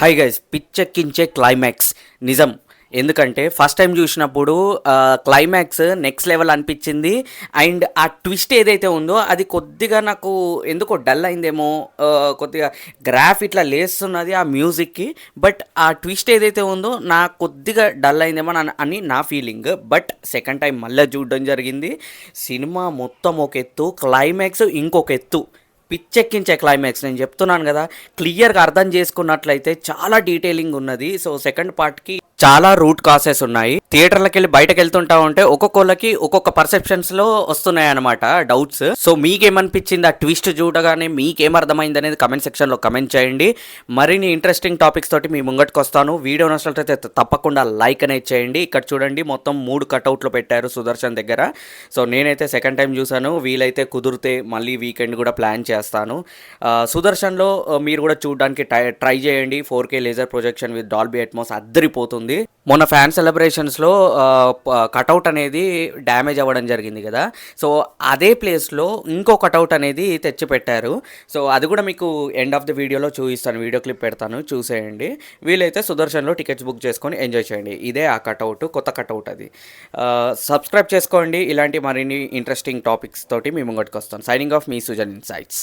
Hi guys పిచ్చెక్కించే climax నిజం. ఎందుకంటే first time చూసినప్పుడు క్లైమాక్స్ నెక్స్ట్ లెవెల్ అనిపించింది. అండ్ ఆ ట్విస్ట్ ఏదైతే ఉందో అది కొద్దిగా నాకు ఎందుకో డల్ అయిందేమో కొద్దిగా గ్రాఫ్ ఇట్లా లేస్తున్నది ఆ మ్యూజిక్కి బట్ ఆ ట్విస్ట్ ఏదైతే ఉందో నా కొద్దిగా డల్ అయిందేమో అని నా ఫీలింగ్ బట్ సెకండ్ టైం మళ్ళీ చూడడం జరిగింది. సినిమా మొత్తం ఒక ఎత్తు క్లైమాక్స్ ఇంకొక ఎత్తు. పిచ్చెక్కించే క్లైమాక్స్ నేను చెప్తున్నాను కదా క్లియర్గా అర్థం చేసుకున్నట్లయితే చాలా డీటెయిలింగ్ ఉన్నది. సో సెకండ్ పార్ట్కి చాలా రూట్ కాసెస్ ఉన్నాయి. థియేటర్లకు వెళ్ళి బయటకు వెళ్తుంటా ఉంటే ఒక్కొక్కళ్ళకి ఒక్కొక్క పర్సెప్షన్స్లో వస్తున్నాయి అనమాట డౌట్స్. సో మీకేమనిపించింది ఆ ట్విస్ట్ చూడగానే? మీకేమర్థమైంది అనేది కమెంట్ సెక్షన్లో కమెంట్ చేయండి. మరిన్ని ఇంట్రెస్టింగ్ టాపిక్స్ తోటి మీ ముంగటికి వస్తాను వీడియో నచ్చినట్లయితే తప్పకుండా లైక్ అనేది చేయండి. ఇక్కడ చూడండి మొత్తం మూడు కట్అవుట్లు పెట్టారు సుదర్శన్ దగ్గర. సో నేనైతే సెకండ్ టైం చూశాను. వీలైతే కుదిరితే మళ్ళీ వీకెండ్ కూడా ప్లాన్ చేస్తాను. సుదర్శన్లో మీరు కూడా చూడడానికి ట్రై ట్రై చేయండి. Four K laser projection with Dolby Atmos అద్దరిపోతుంది. మొన్న ఫ్యాన్ సెలబ్రేషన్స్లో కటౌట్ అనేది డ్యామేజ్ అవ్వడం జరిగింది కదా. సో అదే ప్లేస్లో ఇంకో కటౌట్ అనేది తెచ్చి పెట్టారు సో అది కూడా మీకు ఎండ్ ఆఫ్ ది వీడియోలో చూపిస్తాను. వీడియో క్లిప్ పెడతాను. చూసేయండి. వీలైతే సుదర్శన్లో టికెట్స్ బుక్ చేసుకొని ఎంజాయ్ చేయండి. ఇదే ఆ కటౌట్ కొత్త కటౌట్ అది. సబ్స్క్రైబ్ చేసుకోండి. ఇలాంటి మరిన్ని ఇంట్రెస్టింగ్ టాపిక్స్ తోటి మీ ముంగటికి వస్తాను సైనింగ్ ఆఫ్ మీ సుజన్ ఇన్సైట్స్